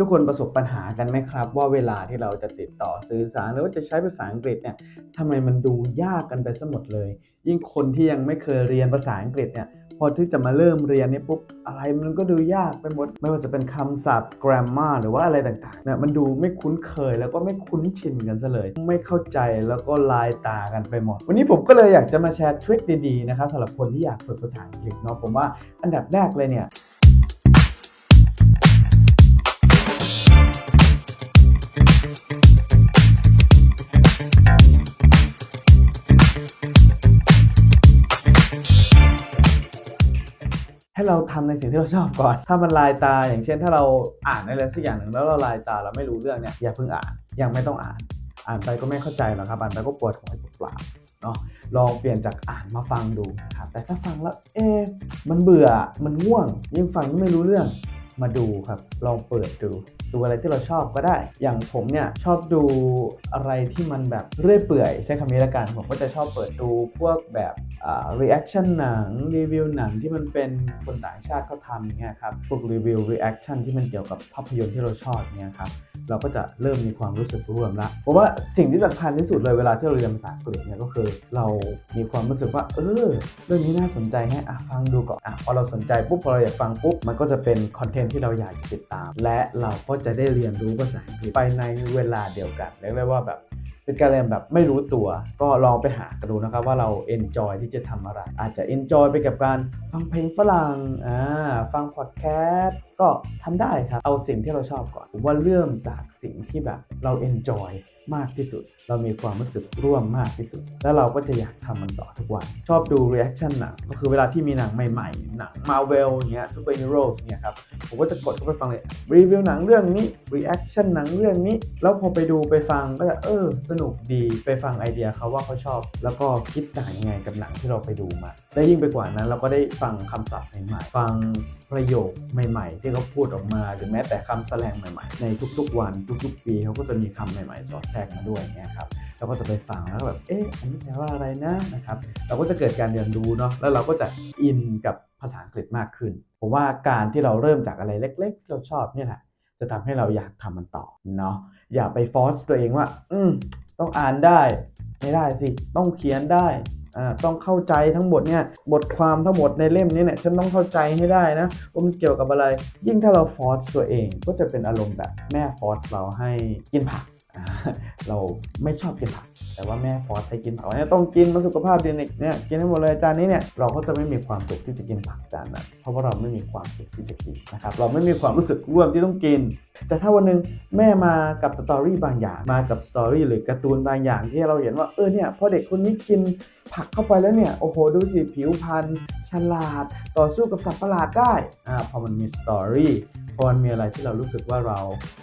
ทุกคนประสบปัญหากันไหมครับ ว่าเวลาที่เราจะติดต่อสื่อสารหรือว่าจะใช้ภาษาอังกฤษเนี่ยทำไมมันดูยากกันไปซะหมดเลย ยิ่งคนที่ยังไม่เคยเรียนภาษาอังกฤษเนี่ยพอที่จะมาเริ่มเรียนเนี่ยปุ๊บอะไรมันก็ดูยากไปหมด ไม่ว่าจะเป็นคำศัพท์ grammar หรือว่าอะไรต่างๆเนี่ยมันดูไม่คุ้นเคยแล้วก็ไม่คุ้นชินกันซะเลย ไม่เข้าใจแล้วก็ลายตากันไปหมด วันนี้ผมก็เลยอยากจะมาแชร์ทริคดีๆนะครับสำหรับคนที่อยากฝึกภาษาอังกฤษเนาะผมว่าอันดับแรกเลยเนี่ย ให้เราทำในสิ่งที่เราชอบก่อน ถ้ามันลายตา อย่างเช่น ถ้าเราอ่านอะไรสักอย่างหนึ่งแล้วเราลายตาเราไม่รู้เรื่องเนี่ยอย่าเพิ่งอ่านยังไม่ต้องอ่าน อ่านไปก็ไม่เข้าใจหรอกครับ อ่านไปก็ปวดหัวเปล่าเนาะลองเปลี่ยนจากอ่านมาฟังดูครับแต่ถ้าฟังแล้วเอ๊ะมันเบื่อมันง่วงยิ่งฟังยิ่งไม่รู้เรื่องมาดูครับ ลองเปิดดู ดูอะไรที่เราชอบก็ได้ อย่างผมเนี่ยชอบดูอะไรที่มันแบบเรื่อยเปื่อยใช้คำนี้ละกันผมก็จะชอบเปิดดูพวกแบบอ่า reaction หนังรีวิวหนังที่มันเป็นคนต่างชาติเขาทำอย่างเงี้ยครับพวกรีวิว reaction ที่มันเกี่ยวกับภาพยนตร์ที่เราชอบเนี่ยครับเราก็จะเริ่มมีความรู้สึกร่วมละผมว่าสิ่งที่สำคัญที่สุดเลยเวลาที่เราเรียนภาษาอังกฤษเนี่ยก็คือ เรามีความรู้สึกว่า เออ เรื่องนี้น่าสนใจให้อะฟังดูก่อนอะพอเราสนใจปุ๊บพอเราอยากฟังปุ๊บมันก็จะเป็นคอนเทนต์ที่เราอยากจะติดตาม และเราก็จะได้เรียนรู้ภาษาอังกฤษไปในเวลาเดียวกันเรียกได้ว่าแบบเป็นการเรียนแบบไม่รู้ตัวก็ลองไปหากันดูนะครับว่าเราเอนจอยที่จะทำอะไร อาจจะเอนจอยไปกับการฟังเพลงฝรั่งอ่าฟังพอดแคสต์ก็ทำได้ครับ เอาสิ่งที่เราชอบก่อนผมว่าเริ่มจากสิ่งที่แบบเราเอนจอย มากที่สุด เรามีความรู้สึกร่วมมากที่สุด แล้วเราก็จะอยากทำมันต่อทุกวัน ชอบดู reaction หนังก็คือเวลาที่มีหนังใหม่ๆ หนัง Marvel อย่างเงี้ย Superheroes เนี่ยครับ ผมก็จะกดเข้าไปฟังเลยรีวิวหนังเรื่องนี้ reaction หนังเรื่องนี้ แล้วพอไปดูไปฟังก็จะเออ สนุกดีไปฟังไอเดียเขาว่าเขาชอบ แล้วก็คิดต่างยังไงกับหนังที่เราไปดูมาและยิ่งไปกว่านั้นเราก็ได้ฟังคำศัพท์ใหม่ๆฟังประโยคใหม่ ๆ ที่เขาพูดออกมาหรือแม้แต่คำแสลงใหม่ ๆ ในทุกๆ วันทุกๆ ปีเขาก็จะมีคำใหม่ๆสอดแทรกมาด้วยเนี่ยครับเราก็จะไปฟังแล้วก็แบบเอ๊ะอันนี้แปลว่าอะไรนะนะครับเราก็จะเกิดการเรียนรู้เนาะแล้วเราก็จะอินกับภาษาอังกฤษมากขึ้นผมว่าการที่เราเริ่มจากอะไรเล็กๆที่เราชอบเนี่ยแหละจะทำให้เราอยากทำมันต่อเนาะอย่าไปฟอร์สตัวเองว่า อืมต้องอ่านได้ไม่ได้สิ ต้องเขียนได้อ่าต้องเข้าใจทั้งหมดเนี่ยบทความทั้งหมดในเล่มนี้เนี่ยฉันต้องเข้าใจให้ได้นะว่ามันเกี่ยวกับอะไร ยิ่งถ้าเราฟอร์สตัวเองก็จะเป็นอารมณ์แบบแม่ฟอร์สเราให้กินผัก เราไม่ชอบกินผัก แต่ว่าแม่ฟอสให้กินผักว่าเนี่ยต้องกินมาสุขภาพดีเนี่ยกินให้หมดเลยจานนี้เนี่ยเราก็จะไม่มีความสุขที่จะกินผักจานนั้นเพราะว่าเราไม่มีความสุขที่จะกินนะครับเราไม่มีความรู้สึกร่วมที่ต้องกิน แต่ถ้าวันหนึ่งแม่มากับสตอรี่บางอย่างมากับสตอรี่หรือการ์ตูนบางอย่างที่เราเห็นว่าเออเนี่ยพอเด็กคนนี้กินผักเข้าไปแล้วเนี่ยโอ้โหดูสิผิวพรรณฉลาด ต่อสู้กับสัตว์ประหลาดได้อ่าพอมันมีสตอรี่พอมันมีอะไรที่เรารู้สึกว่าเรา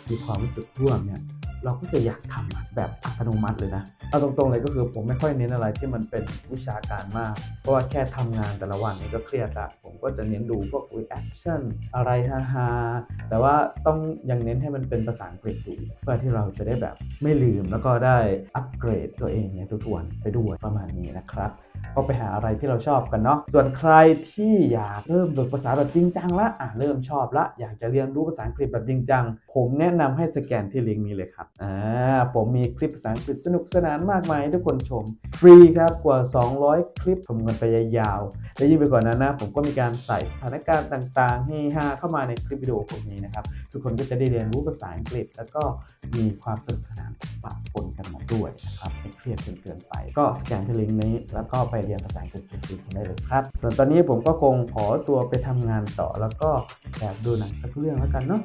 มีความรู้สึกร่วมเนี่ย เราก็จะอยากทำแบบอัตโนมัติเลยนะเอาตรงๆเลยก็คือผมไม่ค่อยเน้นอะไรที่มันเป็นวิชาการมาก เพราะว่าแค่ทำงานแต่ละวันนี่ก็เครียดอะผมก็จะเน้นดูพวก reaction อะไรฮาๆแต่ว่าต้องยังเน้นให้มันเป็นภาษาอังกฤษดูเพื่อที่เราจะได้แบบไม่ลืมแล้วก็ได้อัปเกรดตัวเองในทุกวันไปด้วยประมาณนี้นะครับ ก็ไปหาอะไรที่เราชอบกันเนาะ ส่วนใครที่อยากเริ่มฝึกภาษาแบบจริงจังละอะเริ่มชอบละ อยากจะเรียนรู้ภาษาอังกฤษแบบจริงจัง ผมแนะนำให้สแกนที่ลิงก์นี้เลยครับ อ่า ผมมีคลิปภาษาอังกฤษสนุกสนานมากมายให้ทุกคนชม ฟรีครับกว่า 200 คลิปชมกันไปยาวๆ และยิ่งไปกว่านั้นนะ ผมก็มีการใส่สถานการณ์ต่างๆให้ฮาเข้ามาในคลิปวิดีโอพวกนี้นะครับ ทุกคนก็จะได้เรียนรู้ภาษาอังกฤษ แล้วก็มีความสนุกสนานปะปนกัน ด้วยนะครับไม่เครียดจนเกินไป ก็สแกนที่ลิงก์นี้ แล้วก็ไปเรียนภาษาอังกฤษฟรีกันได้เลยครับ ส่วนตอนนี้ผมก็คงขอตัวไปทำงานต่อ แล้วก็แอบดูหนังสักเรื่องแล้วกันเนาะ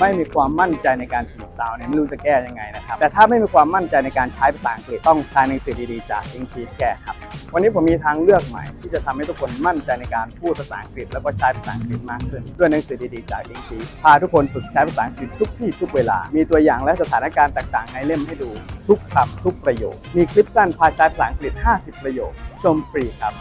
ไม่มีความมั่นใจในการจีบสาวเนี่ยไม่รู้จะแก้ยังไงนะครับ แต่ถ้าไม่มีความมั่นใจในการใช้ภาษาอังกฤษต้องใช้หนังสือดีๆจากอิงกีแก้ครับ วันนี้ผมมีทางเลือกใหม่ ที่จะทำให้ทุกคนมั่นใจในการพูดภาษาอังกฤษ แล้วก็ใช้ภาษาอังกฤษมากขึ้น ด้วยหนังสือดีๆจากอิงกีพาทุกคนฝึกใช้ภาษาอังกฤษทุกที่ทุกเวลา มีตัวอย่างและสถานการณ์ต่างๆ ในเล่มให้ดู ทุกคำทุกประโยค มีคลิปสั้นพาใช้ภาษาอังกฤษ 50 ประโยค ชมฟรีครับ